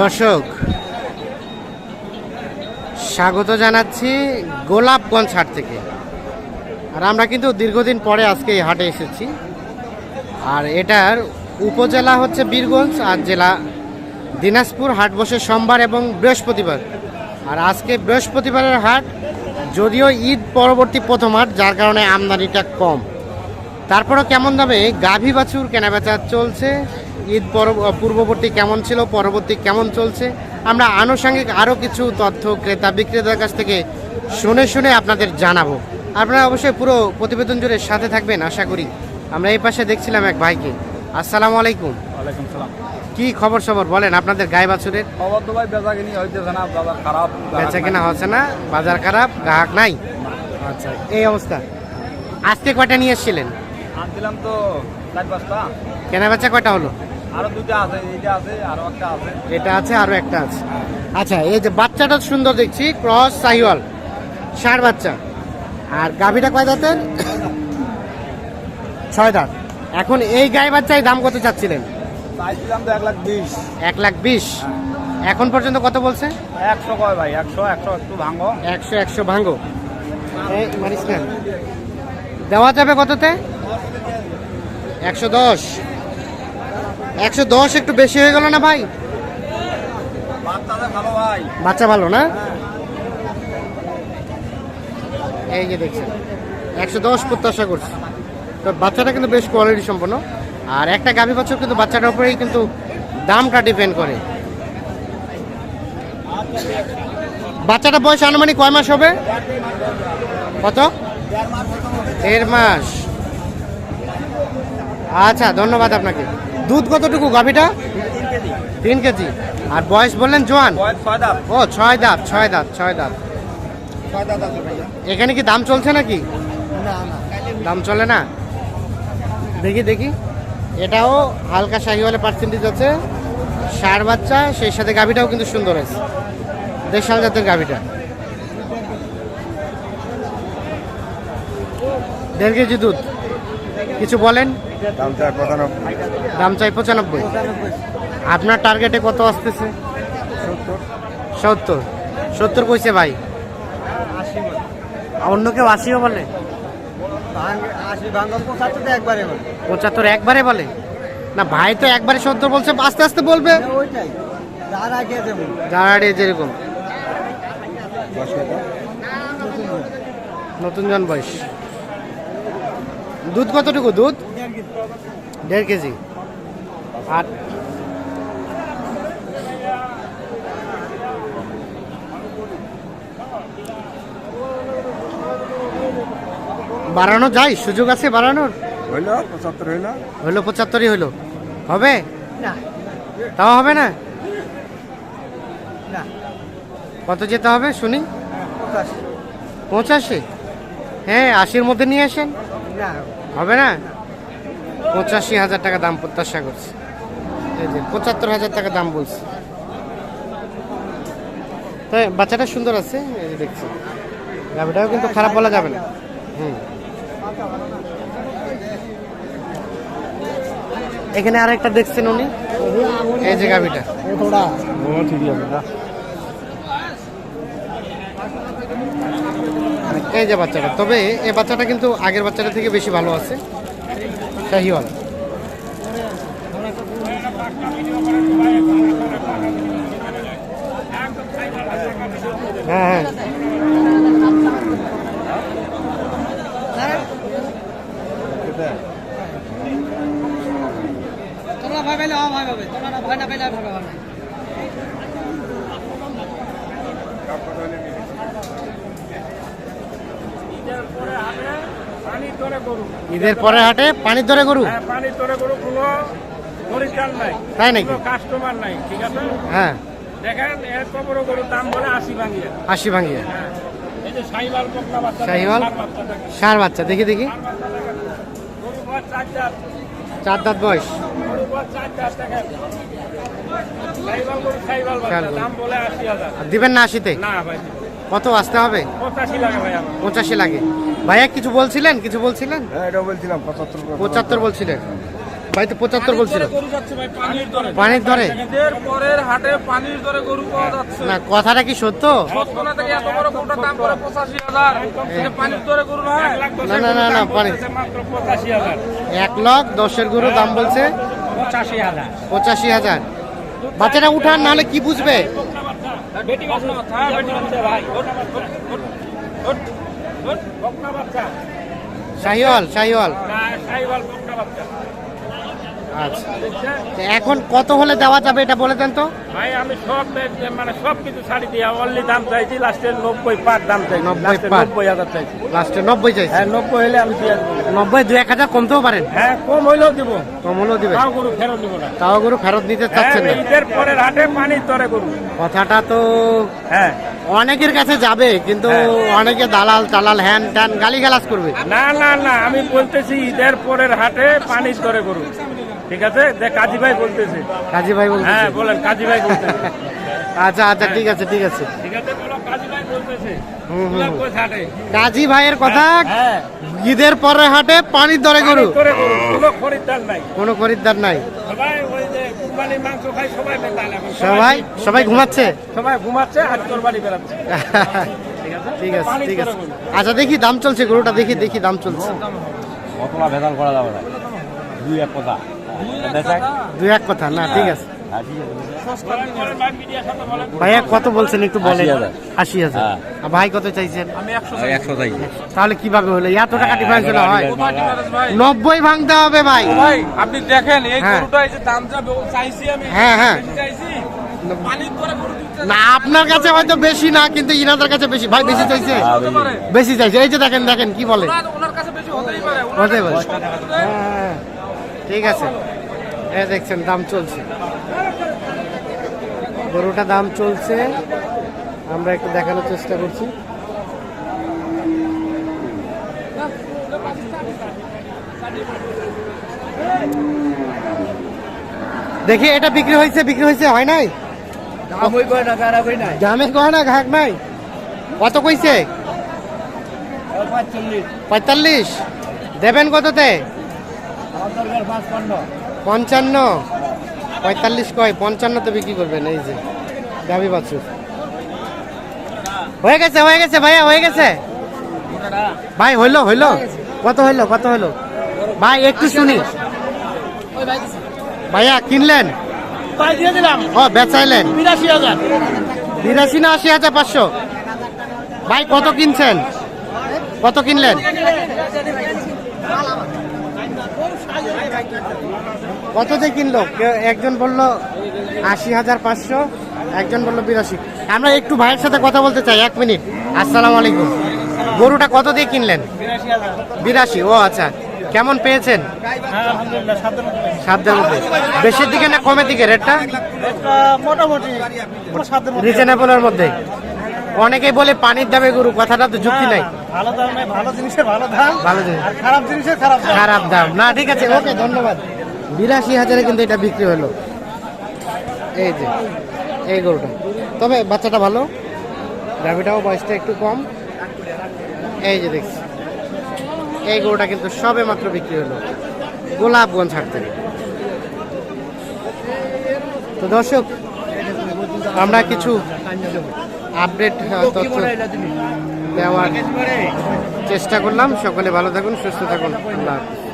দর্শক, স্বাগত জানাচ্ছি গোলাপগঞ্জ হাট থেকে। আর আমরা কিন্তু দীর্ঘদিন পরে আজকে এই হাটে এসেছি। আর এটার উপজেলা হচ্ছে বীরগঞ্জ, আর জেলা দিনাজপুর। হাট বসে সোমবার এবং বৃহস্পতিবার। আর আজকে বৃহস্পতিবারের হাট, যদিও ঈদ পরবর্তী প্রথম হাট, যার কারণে আমদানিটা কম। তারপরও কেমন দামে গাভী বাছুর কেনাবেচা চলছে? ঈদ পর- পূর্ববর্তী কেমন ছিল পরবর্তী কেমন চলছে? আমরা আনুষঙ্গিক আরও কিছু তথ্য ক্রেতা বিক্রেতার কাছ থেকে শুনে শুনে আপনাদের জানাব। আপনারা অবশ্যই পুরো প্রতিবেদন জুড়ে সাথে থাকবেন আশা করি। আমরা এই পাশে দেখছিলাম এক ভাইকে। আসসালামু আলাইকুম। ওয়ালাইকুম সালাম। কি খবর সবর বলেন আপনাদের গায়ে বাছুরের? খবর তো ভাই বেচা কিনি হইতেছে না বাজার খারাপ বেচা কেনা হচ্ছে না বাজার খারাপ গ্রাহক নাই? আচ্ছা। এই অবস্থা। আজকে কয়টা নিয়ে এসেছিলেন? আনছিলাম তো চার পাঁচটা। কেনা বেচা কয়টা হলো? আরও দুইটা আছে এইটা আছে আরও একটা আছে। এটা আছে আরও একটা আছে। আচ্ছা এই যে বাচ্চাটা সুন্দর দেখছি ক্রস সাহিওয়াল বাচ্চা। আর গাভীটা কয় দাঁতের? ছয় দাঁত। এখন এই গায়ে বাচ্চায় দাম কত চাচ্ছিলেন? চাইছিলাম তো এক লাখ বিশ। এক লাখ বিশ। এখন পর্যন্ত কত বলছে? একশো কয় ভাই একশো একশো একটু ভাঙো। একশো একশো মারিস না। দেওয়া যাবে কততে? একশো দশ। একশো দশ একটু বেশি হয়ে গেল না ভাই? বাচ্চাদের ভালো ভাই। বাচ্চা ভালো না? এই যে দেখছেন একশো দশ প্রত্যাশা করছি। তো বাচ্চাটা কিন্তু বেশ কোয়ালিটি সম্পন্ন। আর একটা গাভী বছর কিন্তু বাচ্চাটার উপরেই কিন্তু দামটা ডিপেন্ড করে। বাচ্চাটা বয়স আনুমানিক কয় মাস হবে? কত? দেড় মাস। আচ্ছা ধন্যবাদ আপনাকে। দুধ কতটুকু গাভীটা? তিন কেজি। আর বয়স বললেন জোয়ান? ও ছয় দাঁত ছয় দাঁত ছয় দাঁত। এখানে কি দাম চলছে নাকি? দাম চলে না? দেখি দেখি। এটাও হালকা শাহিওয়ালে পার্সেন্টেজ আছে। সার বাচ্চা সেই সাথে গাভিটাও কিন্তু সুন্দর আছে দেশাল জাতের গাভিটা। দেড় কেজি দুধ। কিছু বলেন? দাম চাই পঁচানব্বই। আপনার টার্গেটে কত আসতেছে? সত্তর। সত্তর। কইছে ভাই। অন্য কেউ আশিও বলে? পঁচাত্তর একবারে বলে। না ভাই তো একবারে সত্তর বলছে আস্তে আস্তে বলবে। যারা যেরকম। নতুন জন বয়স। দুধ কতটুকু দুধ? দেড় কেজি। আর বাড়ানো যায়? সুযোগ আছে বাড়ানোর? হইল পঁচাত্তর হইল। হলো পঁচাত্তরই হলো হবে? না। তাও হবে না? কত যেতে হবে শুনি? পঁচাশি। পঁচাশি? হ্যাঁ আশির মধ্যে নিয়ে আসেন। হবে না। পঁচাশি হাজার টাকা দাম প্রত্যাশা করছি। এই যে পঁচাত্তর হাজার টাকা দাম বলছি। তাই বাচ্চাটা সুন্দর আছে এই যে দেখছি। গাভিটাও কিন্তু খারাপ বলা যাবে না। হুম। এখানে আর একটা দেখছেন উনি? এই যে গাভিটা। এই যে বাচ্চাটা। তবে এই বাচ্চাটা কিন্তু আগের বাচ্চাটা থেকে বেশি ভালো আছে। শাহিওয়াল হ্যাঁ হ্যাঁ তোমরা ভয় পেলে ভয় পাবে। তোমরা না ভয় না পেলে ভয় পাবে পানি তোরে গরু ঈদের পরে হাটে পানির দরে গরু? হ্যাঁ পানি গরু কোনো পরিচাল নাই। তাই নাকি? কাস্টমার নাই ঠিক আছে? হ্যাঁ। দেখেন এত বড় গরুর দাম বলে আশি ভাঙিয়ে। আশি ভাঙিয়ে। হ্যাঁ। শাহিওয়াল? সার বাচ্চা দেখি দেখি। চার দাঁত। বয়স। দিবেন না আশিতে? না ভাই কত আসতে হবে? পঁচাশি লাগে ভাইয়া কিছু বলছিলেন? কিছু বলছিলেন? হ্যাঁ পঁচাত্তর বলছিলেন। ভাই তো পঁচাত্তর বলছিল। গরু যাচ্ছে পানির দরে। পানির দরে? ঈদের পরের হাটে পানির দরে গরু পাওয়া যাচ্ছে। না কথাটা কি সত্য? সত্তর এত বড় দাম করে পঁচাশি হাজার। এটা পানির দরে গরু নয়। না না না না পানি। মাত্র পঁচাশি হাজার। এক লাখ দশের গরু দাম বলছে? পঁচাশি হাজার। পঁচাশি হাজার। বাচ্চাটা উঠান নাহলে কি বুঝবে? বেটি বাচ্চা হ্যাঁ বেটি বাচ্চা ভাই। বকনা বাচ্চা। শাহিওয়াল শাহিওয়াল। না সাইবাল বকনা বাচ্চা। আচ্ছা। এখন কত হলে দেওয়া যাবে এটা বলে দেন তো? ভাই আমি সব মানে সব কিছু ছাড়ি দিয়ে অনলি দাম চাইছি লাস্টের নব্বই পার দাম চাই 90 পার। নব্বই হাজার চাইছি। লাস্টে নব্বই চাইছে? হ্যাঁ নব্বই হলে আমি দিয়ে দেবো। নব্বই দু এক হাজার কমতেও পারেন? হ্যাঁ কম হইলেও দিব। কম হলেও দিবে তাও গরু ফেরত দিব না। তাও গরু ফেরত নিতে হ্যাঁ চাচ্ছেন না। ঈদের পরের হাটে পানির তরে গরু। কথাটা তো হ্যাঁ। অনেকের কাছে যাবে কিন্তু হ্যাঁ। অনেকে দালাল টালাল হ্যান ট্যান গালি করবে। না না না আমি বলতেছি ঈদের পরের হাটে পানির দরে গরু। ঠিক আছে? যে কাজী ভাই বলতেছে। কাজী ভাই বলছে হ্যাঁ বলেন কাজী ভাই বলতেছে। আচ্ছা আচ্ছা ঠিক আছে ঠিক আছে। ঠিক আছে বলো কাজী ভাই বলতেছে। কাজী ভাইয়ের কথা হ্যাঁ ঈদের পরে হাটে পানির দরে গরু। কোনো খরিদ্দার নাই। কোনো খরিদ্দার নাই। সবাই সবাই ঘুমাচ্ছে? সবাই ঘুমাচ্ছে? হাত কোরবানি বেড়াচ্ছে। ঠিক আছে ঠিক আছে। আচ্ছা দেখি দাম চলছে গরুটা দেখি দেখি দাম চলছে। অতলা ভেজাল করা যাবে? না দুই এক কথা। দুই এক কথা? না ঠিক আছে। হ্যাঁ ঠিক আছে। ভাইয়া কত বলছেন একটু বলেন। 80,000 আশি হাজার। হ্যাঁ। ভাই কত চাইছেন? তাহলে কীভাবে হলো? এত টাকা ডিফারেন্স হলে হয়। ভাই। নব্বই ভাঙতে হবে ভাই। ভাই আপনি দেখেন এই হ্যাঁ। দাম চাইছি আমি হ্যাঁ, হ্যাঁ। না আপনার কাছে হয়তো বেশি না কিন্তু ইনাদের কাছে বেশি। ভাই বেশি চাইছে? বেশি। চাইছে। এই যে দেখেন দেখেন কি বলে? ওনার- ওনার কাছে বেশি হতেই পারে। ওনার হতে পারে ঠিক আছে। এ দেখছেন দাম চলছে। গরুটা দাম চলছে। আমরা একটু দেখানোর চেষ্টা করছি। দেখি এটা বিক্রি হয়েছে বিক্রি হয়েছে হয় নাই? দাম হই কয় না খারাপ হই নাই? দামে কয় না ঘাক নাই? কত কইছে? পঁয়তাল্লিশ। দেবেন কততে? পঞ্চান্ন? পঁয়তাল্লিশ কয়? পঞ্চান্ন পঞ্চান্নতে বিক্রি করবেন এই যে গাভী বাছুর। হয়ে গেছে হয়ে গেছে ভাইয়া হয়ে গেছে। ভাই হইল হইল। কত হইল কত হইল? ভাই একটু শুনি। ভাইয়া কিনলেন? ও বেচাইলেন। বিরাশি না আশি হাজার পাঁচশো? ভাই কত কিনছেন? কত কিনলেন? কত দিয়ে কিনলো একজন বলল আশি হাজার পাঁচশো একজন বলল বিরাশি। আমরা একটু ভাইয়ের সাথে কথা বলতে চাই এক মিনিট। আসসালামু আলাইকুম। গরুটা কত দিয়ে কিনলেন? বিরাশি ও আচ্ছা। কেমন পেয়েছেন? সাধ্যের মধ্যে বেশির দিকে না কমের দিকে? রেটটা? মোটামুটি রিজনেবলের মধ্যে অনেকেই বলে পানির দামে গরু কথাটা তো যুক্তি নাই। ভালো দাম নাই ভালো জিনিসের ভালো দাম। ভালো জিনিস। আর খারাপ জিনিসের খারাপ দাম। খারাপ দাম। না ঠিক আছে ওকে ধন্যবাদ। বিরাশি হাজারে কিন্তু এটা বিক্রি হলো। এই যে এই গরুটা। তবে বাচ্চাটা ভালো গাভিটাও বয়সটা একটু কম। এই যে দেখছি এই গরুটা কিন্তু সবে মাত্র বিক্রি হলো। গোলাপগঞ্জ হাট থেকে। তো দর্শক আমরা কিছু আপডেট তথ্য দেওয়ার চেষ্টা করলাম। সকলে ভালো থাকুন সুস্থ থাকুন। আল্লাহ হাফিজ।